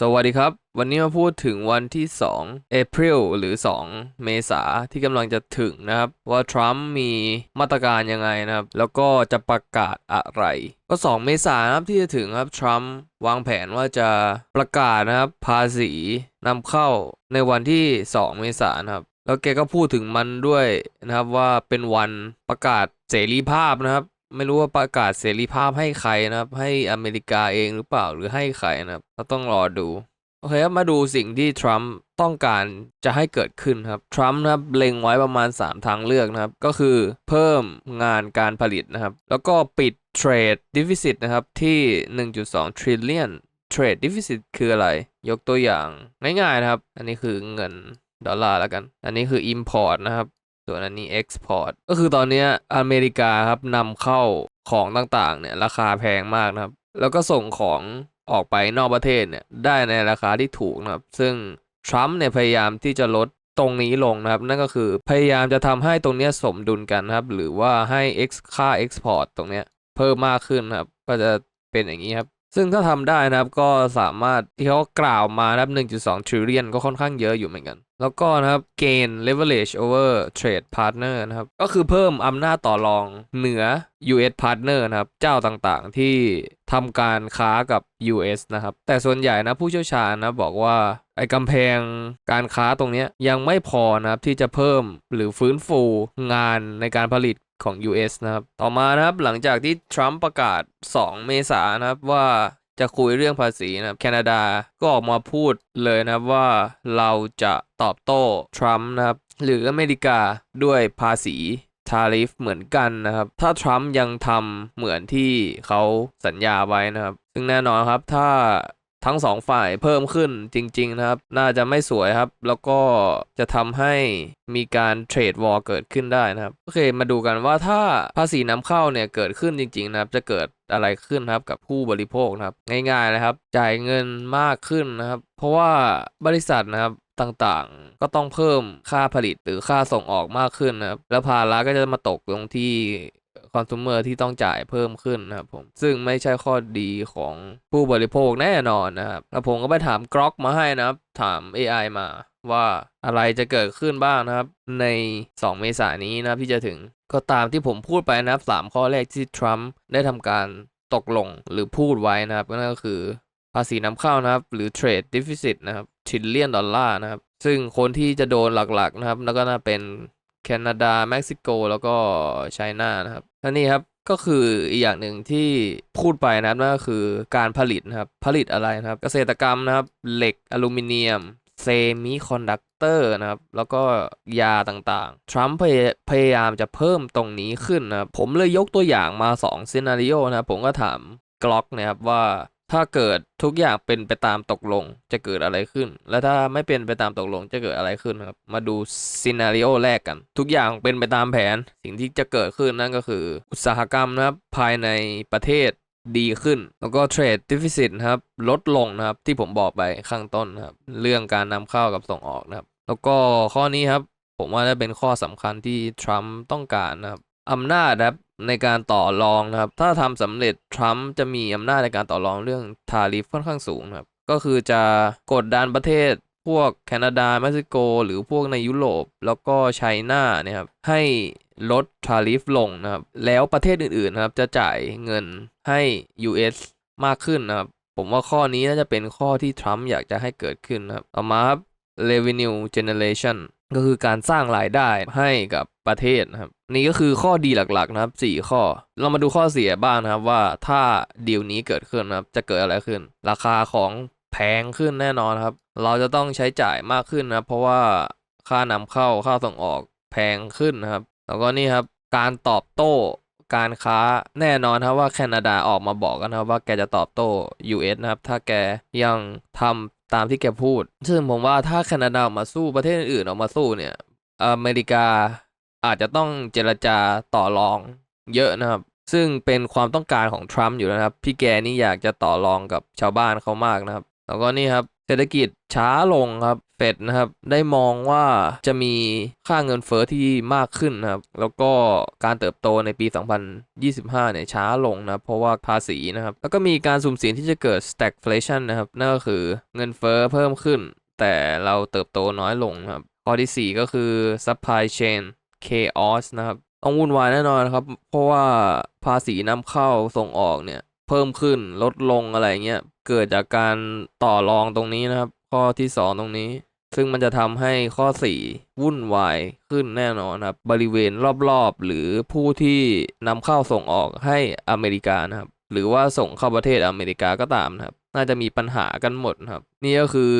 สวัสดีครับ วันนี้มาพูดถึงวันที่ 2 April หรือ 2 เมษาที่กำลังจะถึงนะครับ ว่าทรัมป์มีมาตรการยังไงนะครับ แล้วก็จะประกาศอะไร ก็ 2 เมษานะครับที่จะถึงครับทรัมป์วางแผนว่าจะประกาศนะครับ ภาษีนำเข้าในวันที่ 2 เมษานะครับ แล้วแกก็พูดถึงมันด้วยนะครับว่าเป็นวันประกาศเสรีภาพนะครับ ไม่รู้ว่าประกาศเสรีภาพให้ใครนะครับ ให้อเมริกาเองหรือเปล่าหรือให้ใครนะครับเราต้องรอดูโอเคครับมาดูสิ่งที่ทรัมป์ต้องการจะให้เกิดขึ้นครับทรัมป์นะครับเล็งไว้ประมาณ 3 ทางเลือกนะครับ ก็คือเพิ่มงานการผลิตนะครับ แล้วก็ปิดเทรดดิฟิซิตนะครับที่ 1.2 trillion เทรดดิฟิซิตคืออะไร ยกตัวอย่างง่ายๆนะครับ อันนี้คือเงินดอลลาร์แล้วกัน อันนี้คือ import นะครับ ส่วนอันนี้ export ก็คือตอนนี้อเมริกาครับนำเข้าของต่างๆเนี่ยราคาแพงมากนะครับ แล้วก็ส่งของออกไปนอกประเทศเนี่ยได้ในราคาที่ถูกนะครับ ซึ่งทรัมป์เนี่ยพยายามที่จะลดตรงนี้ลงนะครับ นั่นก็คือพยายามจะทำให้ตรงเนี้ยสมดุลกันนะครับ หรือว่าให้ X ค่า export ตรงเนี้ยเพิ่มมากขึ้นนครับ ก็จะเป็นอย่างนี้ครับ ซึ่งถ้าทำได้นะครับก็สามารถที่เขากล่าวมานะครับ1.2 trillion ก็ค่อนข้างเยอะอยู่เหมือนกัน แล้วก็นะครับ gain leverage over trade partner นะครับ ก็คือเพิ่มอำนาจต่อรองเหนือ US partner นะครับ เจ้าต่างๆที่ทำการค้ากับ US นะครับ แต่ส่วนใหญ่นะผู้เชี่ยวชาญนะบอกว่าไอ้กำแพงการค้าตรงนี้ยยังไม่พอนะครับที่จะเพิ่มหรือฟื้นฟูงานในการผลิต ของ US นะครับ ต่อมานะครับหลังจากที่ทรัมป์ประกาศ 2 เมษายนนะครับว่าจะคุยเรื่องภาษีนะครับแคนาดาก็ออกมาพูดเลยนะครับว่าเราจะตอบโต้ทรัมป์นะครับหรืออเมริกาด้วยภาษีทาริฟเหมือนกันนะครับ ถ้าทรัมป์ยังทำเหมือนที่เขาสัญญาไว้นะครับ ซึ่งแน่นอนครับถ้า ทั้งสองฝ่ายเพิ่มขึ้นจริง ๆ นะครับ น่าจะไม่สวยครับ แล้วก็จะทำให้มีการเทรดวอร์เกิดขึ้นได้นะครับ โอเค มาดูกันว่าถ้าภาษีนำเข้าเนี่ยเกิดขึ้นจริง ๆ นะครับ จะเกิดอะไรขึ้นครับกับผู้บริโภคนะครับ ง่ายๆนะครับ จ่ายเงินมากขึ้นนะครับ เพราะว่าบริษัทนะครับต่างๆ ก็ต้องเพิ่มค่าผลิตหรือค่าส่งออกมากขึ้นนะครับ แล้วภาระก็จะมาตกลงที่ อน sumer ที่ต้องจ่ายเพิ่มขึ้นนะครับผมซึ่งไม่ใช่ข้อดีของผู้บริโภคแน่นอนนะครับแล้วผมก็ไปถามกรอกมาให้นะครับ ถาม AI มาว่าอะไรจะเกิดขึ้นบ้างนะครับ ใน 2 เมษายนนี้นะที่จะถึงก็ตามที่ผมพูดไปนะครับ 3 ข้อแรกที่ทรัมป์ได้ทำการตกลงหรือพูดไว้นะครับนั่นก็คือภาษีนำเข้านะครับ หรือ trade deficit นะครับทิลเลียนดอลลาร์นะครับ ซึ่งคนที่จะโดนหลักๆนะครับ แล้วก็น่าเป็น แคนาดาเม็กซิโกแล้วก็ไชน่านะครับและนี่ครับก็คืออีกอย่างหนึ่งที่พูดไปนะครับนั่นก็คือการผลิตนะครับผลิตอะไรนะครับ เกษตรกรรมนะครับเหล็กอลูมิเนียมเซมิคอนดักเตอร์นะครับ แล้วก็ยาต่างๆ ทรัมป์พยายามจะเพิ่มตรงนี้ขึ้นนะครับ ผมเลยยกตัวอย่างมา2ซีนารีโอนะครับ ผมก็ถามกล็อกนะครับว่า ถ้าเกิดทุกอย่างเป็นไปตามตกลงจะเกิดอะไรขึ้น และถ้าไม่เป็นไปตามตกลงจะเกิดอะไรขึ้นครับ มาดูซีนารีโอแรกกัน ทุกอย่างเป็นไปตามแผน สิ่งที่จะเกิดขึ้นนั่นก็คือ อุตสาหกรรมนะครับภายในประเทศดีขึ้น แล้วก็เทรดดิฟิซิตนะครับลดลงนะครับที่ผมบอกไปข้างต้นครับเรื่องการนำเข้ากับส่งออกนะครับ แล้วก็ข้อนี้ครับผมว่าจะเป็นข้อสำคัญที่ทรัมป์ต้องการนะครับ อำนาจนะครับในการต่อรองนะครับ ถ้าทำสำเร็จทรัมป์จะมีอำนาจในการต่อรองเรื่องทาริฟค่อนข้างสูงครับ ก็คือจะกดดันประเทศพวกแคนาดาเม็กซิโก หรือพวกในยุโรป แล้วก็ไชน่าเนี่ยครับให้ลดทาริฟลงนะครับ แล้วประเทศอื่นๆนะครับจะจ่ายเงินให้ US มากขึ้นนะครับ ผมว่าข้อนี้น่าจะเป็นข้อที่ทรัมป์อยากจะให้เกิดขึ้นนะครับต่อมาครับ revenue generation ก็คือการสร้างรายได้ให้กับประเทศนะครับ นี่ก็คือข้อดีหลักๆนะครับ 4 ข้อ เรามาดูข้อเสียบ้างนะครับว่าถ้าดีลนี้เกิดขึ้นนะครับจะเกิดอะไรขึ้น ราคาของแพงขึ้นแน่นอนครับ เราจะต้องใช้จ่ายมากขึ้นนะครับเพราะว่าค่านำเข้าค่าส่งออกแพงขึ้นนะครับ แล้วก็นี่ครับการตอบโต้การค้าแน่นอนครับว่าแคนาดาออกมาบอกกันนะครับว่าแกจะตอบโต้ US นะครับ ถ้าแกยังทำตามที่แกพูด ซึ่งผมว่าถ้าแคนาดาออกมาสู้ประเทศอื่นออกมาสู้เนี่ยอเมริกา อาจจะต้องเจรจาต่อรองเยอะนะครับ ซึ่งเป็นความต้องการของทรัมป์อยู่แล้วนะครับ พี่แกนี่อยากจะต่อรองกับชาวบ้านเขามากนะครับ แล้วก็นี่ครับเศรษฐกิจช้าลงครับเฟดนะครับได้มองว่าจะมีค่าเงินเฟอ้อที่มากขึ้นนะครับ แล้วก็การเติบโตในปี 2025 เนี่ยช้าลงนะเพราะว่าภาษีนะครับ แล้วก็มีการสุ่มเสี่ยงที่จะเกิด stagflation นะครับ นั่นก็คือเงินเฟอ้อเพิ่มขึ้น แต่เราเติบโตน้อยลงครับข้อที่ 4 ก็คือ supply chain chaos นะครับต้องวุ่นวายแน่นอนครับ เพราะว่าภาษีนำเข้าส่งออกเนี่ย เพิ่มขึ้นลดลงอะไรเงี้ยเกิดจากการต่อรองตรงนี้นะครับ ข้อที่ 2 ตรงนี้ ซึ่งมันจะทำให้ข้อ 4 วุ่นวายขึ้นแน่นอนครับ บริเวณรอบๆ หรือผู้ที่นำเข้าส่งออกให้อเมริกานะครับ หรือว่าส่งเข้าประเทศอเมริกาก็ตามนะครับ น่าจะมีปัญหากันหมดครับ นี่ก็คือ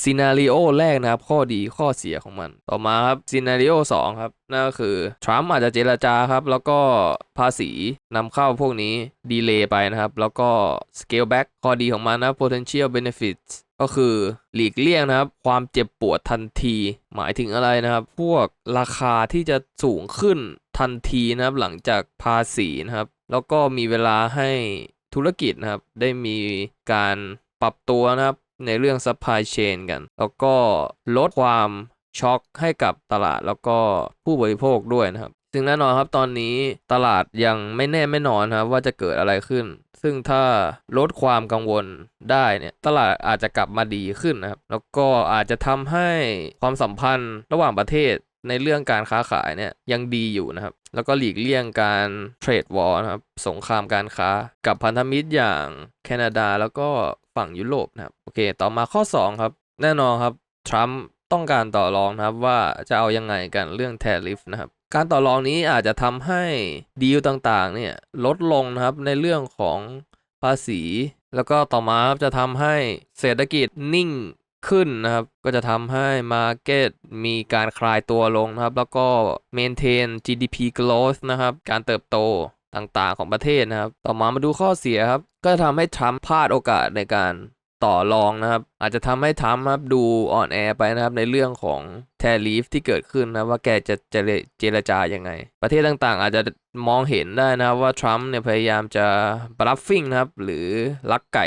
ซีนารีโอแรกนะครับ ข้อดีข้อเสียของมัน ต่อมาครับซีนารีโอสองครับนั่นก็คือทรัมป์อาจจะเจรจาครับ แล้วก็ภาษีนำเข้าพวกนี้ดีเลย์ไปนะครับ แล้วก็ scale back ข้อดีของมันนะ potential benefits ก็คือหลีกเลี่ยงนะครับ ความเจ็บปวดทันที หมายถึงอะไรนะครับ พวกราคาที่จะสูงขึ้นทันทีนะครับ หลังจากภาษีนะครับ แล้วก็มีเวลาให้ธุรกิจนะครับ ได้มีการปรับตัวนะครับ ในเรื่อง supply chain กัน แล้วก็ลดความช็อคให้กับตลาดแล้วก็ผู้บริโภคด้วยนะครับ ซึ่งแน่นอนครับตอนนี้ตลาดยังไม่แน่ไม่นอนครับว่าจะเกิดอะไรขึ้น ซึ่งถ้าลดความกังวลได้เนี่ยตลาดอาจจะกลับมาดีขึ้นนะครับ แล้วก็อาจจะทำให้ความสัมพันธ์ระหว่างประเทศในเรื่องการค้าขายเนี่ยยังดีอยู่นะครับ แล้วก็หลีกเลี่ยงการเทรดวอร์นะครับ สงครามการค้ากับพันธมิตรอย่างแคนาดาแล้วก็ฝั่งยุโรปนะครับโอเค ต่อมาข้อ 2 ครับ แน่นอนครับทรัมป์ต้องการต่อรองนะครับว่าจะเอายังไงกันเรื่องแทริฟนะครับการต่อรองนี้อาจจะทำให้ดีลต่างๆเนี่ยลดลงนะครับในเรื่องของภาษี แล้วก็ต่อมาครับจะทำให้เศรษฐกิจนิ่งขึ้นนะครับ ก็จะทำให้ Market มีการคลายตัวลงนะครับ แล้วก็ Maintain GDP growth นะครับ การเติบโต ต่างๆของประเทศนะครับ ต่อมามาดูข้อเสียครับ ก็จะทำให้ทรัมป์พลาดโอกาสในการต่อรองนะครับ อาจจะทำให้ทรัมป์ครับดูอ่อนแอไปนะครับในเรื่องของแทรีฟที่เกิดขึ้นนะว่าแกจะจะเจรจายังไง ประเทศต่างๆ อาจจะมองเห็นได้นะครับว่าทรัมป์เนี่ยพยายามจะบลัฟฟิงนะครับหรือลักไก่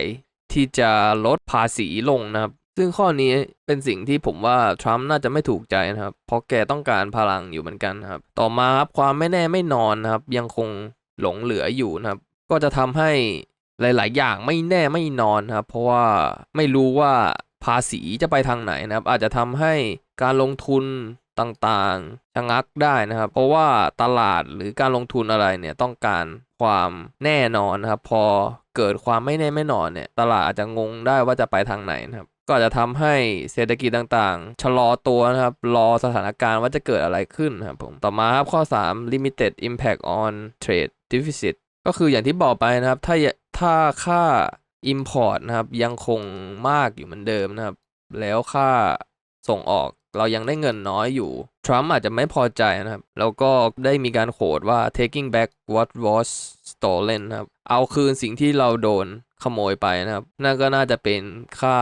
ที่จะลดภาษีลงนะครับ ซึ่งข้อนี้เป็นสิ่งที่ผมว่าทรัมป์น่าจะไม่ถูกใจนะครับ เพราะแกต้องการพลังอยู่เหมือนกันครับ ต่อมาครับความไม่แน่ไม่นอนนะครับยังคง หลงเหลืออยู่นะครับ ก็จะทำให้หลาย ๆ อย่างไม่แน่ไม่นอนนะครับ เพราะว่าไม่รู้ว่าภาษีจะไปทางไหนนะครับ อาจจะทำให้การลงทุนต่างๆชะงักได้นะครับ เพราะว่าตลาดหรือการลงทุนอะไรเนี่ยต้องการความแน่นอนนะครับ พอเกิดความไม่แน่ไม่นอนเนี่ย ตลาดอาจจะงงได้ว่าจะไปทางไหนนะครับ ก็จะทำให้เศรษฐกิจต่างๆ ชะลอตัวนะครับ รอสถานการณ์ว่าจะเกิดอะไรขึ้นนครับผม ต่อมาครับข้อ 3 limited impact on trade deficit ก็คืออย่างที่บอกไปนะครับ ถ้าถ้าค่า import นะครับ ยังคงมากอยู่เหมือนเดิมนะครับ แล้วค่าส่งออกเรายังได้เงินน้อยอยู่ ทรัมป์อาจจะไม่พอใจนะครับ แล้วก็ได้มีการโขดว่า taking back what was stolen นะครับ เอาคืนสิ่งที่เราโดนขโมยไปนะครับ นั่นก็น่าจะเป็นค่า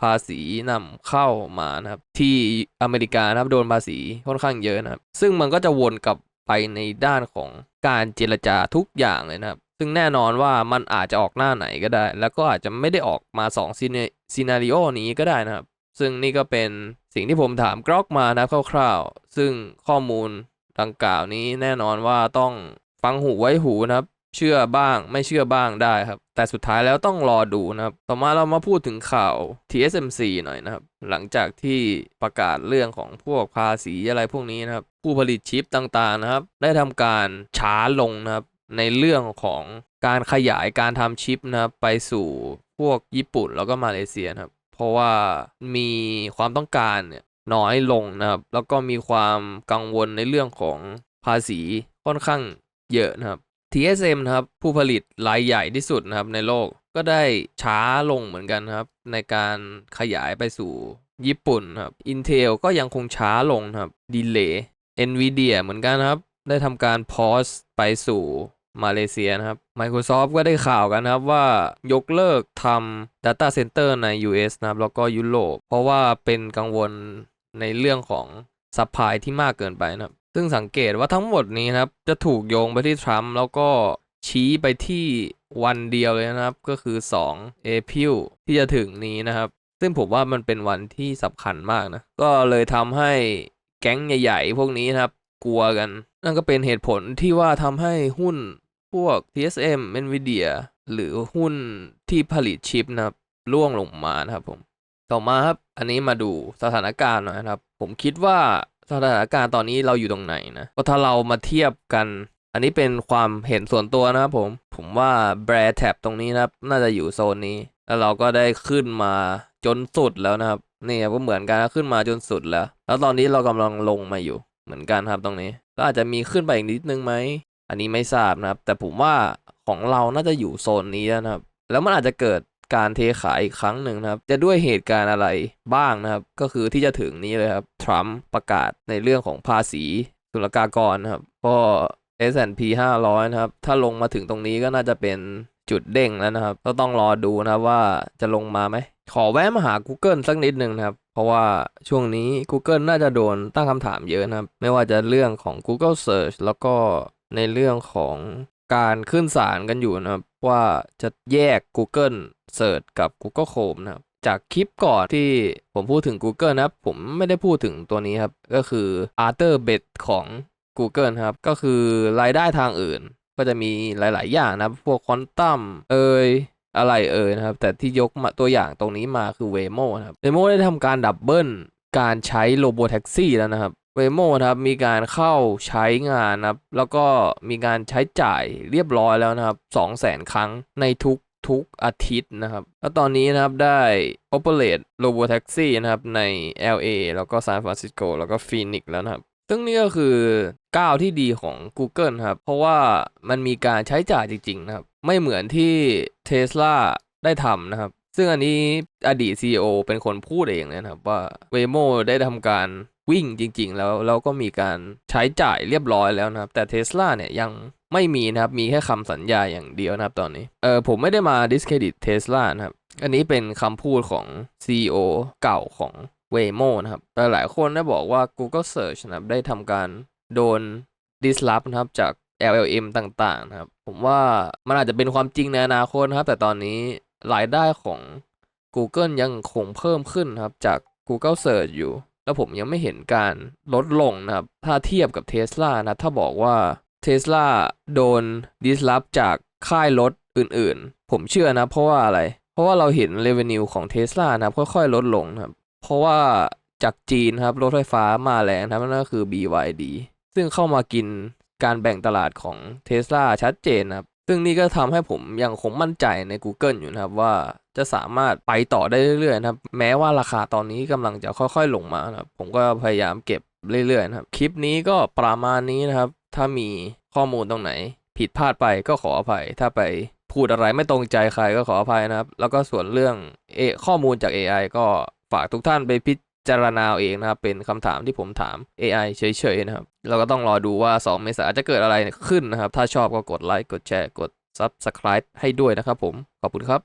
ภาษีนำเข้ามานะครับ ที่อเมริกานะครับโดนภาษีค่อนข้างเยอะนะครับ ซึ่งมันก็จะวนกลับ ไปในด้านของการเจรจาทุกอย่างเลยนะครับ ซึ่งแน่นอนว่ามันอาจจะออกหน้าไหนก็ได้ แล้วก็อาจจะไม่ได้ออกมา2ซีนารีโอนี้ก็ได้นะครับ ซึ่งนี่ก็เป็นสิ่งที่ผมถามกรอกมานะคร่าวๆ ซึ่งข้อมูลดังกล่าวนี้แน่นอนว่าต้องฟังหูไว้หูนะครับ เชื่อบ้างไม่เชื่อบ้างได้ครับ แต่สุดท้ายแล้วต้องรอดูนะครับ ต่อมาเรามาพูดถึงข่าว TSMC หน่อยนะครับ หลังจากที่ประกาศเรื่องของพวกภาษีอะไรพวกนี้นะครับ ผู้ผลิตชิปต่างๆนะครับ ได้ทำการช้าลงนะครับ ในเรื่องของการขยายการทำชิปนะครับไปสู่พวกญี่ปุ่นแล้วก็มาเลเซียนะครับ เพราะว่ามีความต้องการเนี่ยน้อยลงนะครับ แล้วก็มีความกังวลในเรื่องของภาษีค่อนข้างเยอะนะครับ TSM นะครับผู้ผลิตรายใหญ่ที่สุดนะครับในโลกก็ได้ช้าลงเหมือนกันครับ ในการขยายไปสู่ญี่ปุ่นครับ Intel ก็ยังคงช้าลงครับ Delay Nvidia เหมือนกันครับ ได้ทำการ pause ไปสู่มาเลเซียนะครับ Microsoft ก็ได้ข่าวกันนะครับว่ายกเลิกทำ Data Center ใน US นะครับ แล้วก็ยุโรปเพราะว่าเป็นกังวลในเรื่องของ supply ที่มากเกินไปนะครับ ซึ่งสังเกตว่าทั้งหมดนี้นะครับ จะถูกโยงไปที่ทรัมป์แล้วก็ชี้ไปที่วันเดียวเลยนะครับ ก็คือ2 April ที่จะถึงนี้นะครับ ซึ่งผมว่ามันเป็นวันที่สำคัญมากนะ ก็เลยทำให้แก๊งใหญ่ ๆ พวกนี้นะครับกลัวกัน นั่นก็เป็นเหตุผลที่ว่าทำให้หุ้นพวก TSM Nvidia หรือหุ้นที่ผลิตชิปนะครับร่วงลงมานะครับผม ต่อมาครับ อันนี้มาดูสถานการณ์หน่อยครับ ผมคิดว่า สถานการณ์ตอนนี้เราอยู่ตรงไหนนะก็ถ้าเรามาเทียบกัน อันนี้เป็นความเห็นส่วนตัวนะครับผม ผมว่าแบรแท็บตรงนี้นะครับน่าจะอยู่โซนนี้ แล้วเราก็ได้ขึ้นมาจนสุดแล้วนะครับนี่ก็เหมือนกันขึ้นมาจนสุดแล้ว แล้วตอนนี้เรากำลังลงมาอยู่เหมือนกันครับตรงนี้ ก็อาจจะมีขึ้นไปอีกนิดนึงไหม อันนี้ไม่ทราบนะครับ แต่ผมว่าของเราน่าจะอยู่โซนนี้แล้วนะครับ แล้วมันอาจจะเกิด การเทขายอีกครั้งหนึ่งนะครับ จะด้วยเหตุการณ์อะไรบ้างนะครับ ก็คือที่จะถึงนี้เลยครับ ทรัมป์ประกาศในเรื่องของภาษีศุลกากรนะครับก็ S&P 500 นะครับ ถ้าลงมาถึงตรงนี้ก็น่าจะเป็นจุดเด้งแล้วนะครับ ก็ต้องรอดูนะครับว่าจะลงมาไหม ขอแวะมาหา Google สักนิดหนึ่งนะครับ เพราะว่าช่วงนี้ Google น่าจะโดนตั้งคำถามเยอะนะครับ ไม่ว่าจะเรื่องของ Google Search แล้วก็ในเรื่องของการขึ้นศาลกันอยู่นะครับ ว่าจะแยก Google Search กับ Google Chrome นะครับจากคลิปก่อนที่ผมพูดถึง Google นะครับ ผมไม่ได้พูดถึงตัวนี้ครับ ก็คือ Arthur b e t ของ Google ครับ ก็คือรายได้ทางอื่น ก็จะมีหลาย ๆ อย่างนะพวกควอนตัมเอ่ยอะไรเอ่ยนะครับ แต่ที่ยกมาตัวอย่างตรงนี้มาคือ Waymo นะครับ Waymo ได้ทำการดับเบิลการใช้โรบแท็กซี่แล้วนะครับ Waymo นะครับมีการเข้าใช้งานนะครับ แล้วก็มีการใช้จ่ายเรียบร้อยแล้วนะครับ200,000 ครั้งในทุกทุกอาทิตย์นะครับ แล้วตอนนี้นะครับได้ operate robotaxi นะครับใน LA แล้วก็ San Francisco แล้วก็ Phoenix แล้วนะครับ ซึ่งนี่ก็คือก้าวที่ดีของ Google ครับ เพราะว่ามันมีการใช้จ่ายจริงๆนะครับ ไม่เหมือนที่ Tesla ได้ทำนะครับ ซึ่งอันนี้อดีต CEO เป็นคนพูดเองนะครับว่า Waymo ได้ทำการ วิ่งจริง ๆ แล้วแล้วก็มีการใช้จ่ายเรียบร้อยแล้วนะครับ แต่ Tesla เนี่ยยังไม่มีนะครับ มีแค่คำสัญญาอย่างเดียวนะครับตอนนี้เออผมไม่ได้มา discredit Tesla นะครับ อันนี้เป็นคำพูดของ CEO เก่าของ Waymo นะครับแต่หลายคนได้บอกว่า Google Search นะครับได้ทำการโดน disrupt นะครับจาก LLM ต่างๆนะครับ ผมว่ามันอาจจะเป็นความจริงในอนาคตนะครับ แต่ตอนนี้รายได้ของ Google ยังคงเพิ่มขึ้นนครับจาก Google Search อยู่ แล้วผมยังไม่เห็นการลดลงนะครับ ถ้าเทียบกับ Tesla นะ ถ้าบอกว่า Tesla โดน disrupt จากค่ายรถอื่นๆ ผมเชื่อนะ เพราะว่าอะไร เพราะว่าเราเห็น revenue ของ Tesla นะครับค่อยๆ ลดลงนะครับ เพราะว่าจากจีนครับรถไฟฟ้ามาแรงนะนั่นก็คือ BYD ซึ่งเข้ามากินการแบ่งตลาดของ Tesla ชัดเจนนะครับ ซึ่งนี่ก็ทำให้ผมยังคงมั่นใจใน Google อยู่นะครับว่า จะสามารถไปต่อได้เรื่อยๆนะครับ แม้ว่าราคาตอนนี้กำลังจะค่อยๆลงมานะครับ ผมก็พยายามเก็บเรื่อยๆนะครับ คลิปนี้ก็ประมาณนี้นะครับ ถ้ามีข้อมูลตรงไหน ผิดพลาดไปก็ขออภัย ถ้าไปพูดอะไรไม่ตรงใจใครก็ขออภัยนะครับ แล้วก็ส่วนเรื่องเอข้อมูลจาก AI ก็ฝากทุกท่านไปพิจารณาเองนะครับ เป็นคำถามที่ผมถาม AI เฉยๆนะครับ เราก็ต้องรอดูว่า 2 เมษายนจะเกิดอะไรขึ้นนะครับ ถ้าชอบก็กดไลค์ กดแชร์ กด Subscribe ให้ด้วยนะครับผม ขอบคุณครับ